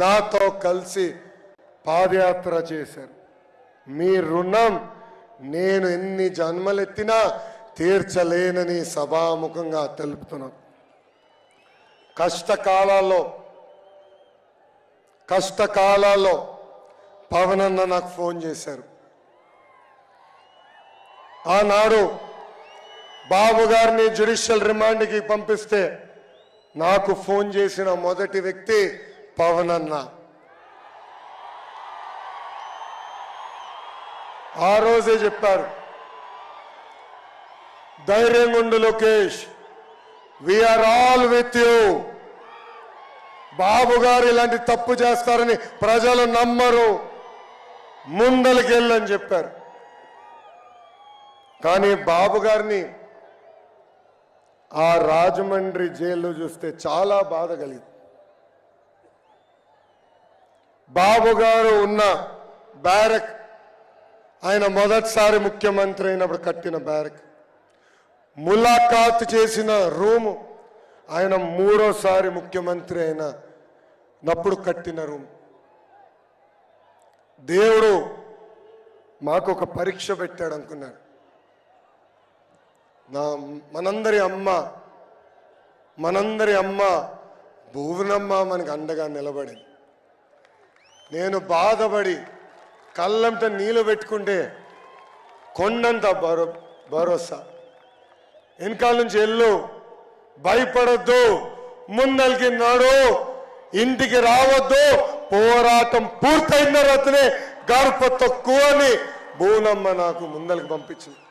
నాతో కలిసి పాదయాత్ర చేశారు. మీ రుణం నేను ఎన్ని జన్మలెత్తినా తీర్చలేనని సభాముఖంగా తెలుపుతున్నాను కష్టకాలాల్లో కష్టకాలాల్లో పవన్ అన్న నాకు ఫోన్ చేశారు. ఆనాడు బాబు గారిని జ్యుడిషియల్ రిమాండ్కి పంపిస్తే నాకు ఫోన్ చేసిన మొదటి వ్యక్తి పవన్ అన్న ఆ రోజే చెప్పారు ధైర్యం ఉండు Lokesh we're all with you Babu గారు ఇలాంటి తప్పు చేస్తారని ప్రజలు నమ్మరు. ముందలకెళ్ళని చెప్పారు. కానీ బాబు గారిని ఆ రాజమండ్రి జైల్లో చూస్తే చాలా బాధ కలిగింది. బాబు గారు ఉన్న బ్యారక్ ఆయన మొదటిసారి ముఖ్యమంత్రి అయినప్పుడు కట్టిన బ్యారక్. ములాఖాత్ చేసిన రూము ఆయన మూడోసారి ముఖ్యమంత్రి అయిన నప్పుడు కట్టిన రూమ్. దేవుడు మాకు ఒక పరీక్ష పెట్టాడు అనుకున్నాడు. నా మనందరి అమ్మ మనందరి అమ్మ భువనమ్మ మనకు అండగా నిలబడింది. నేను బాధపడి కళ్ళంట నీళ్ళు పెట్టుకుంటే కొండంత భరో భరోసా. వెనకాల నుంచి వెళ్ళు. భయపడొద్దు. ముందలికి నాడు ఇంటికి రావద్దు. పోరాటం పూర్తయిన తర్వాతనే గడప తక్కువ అని భూనమ్మ నాకు ముందలికి పంపించింది.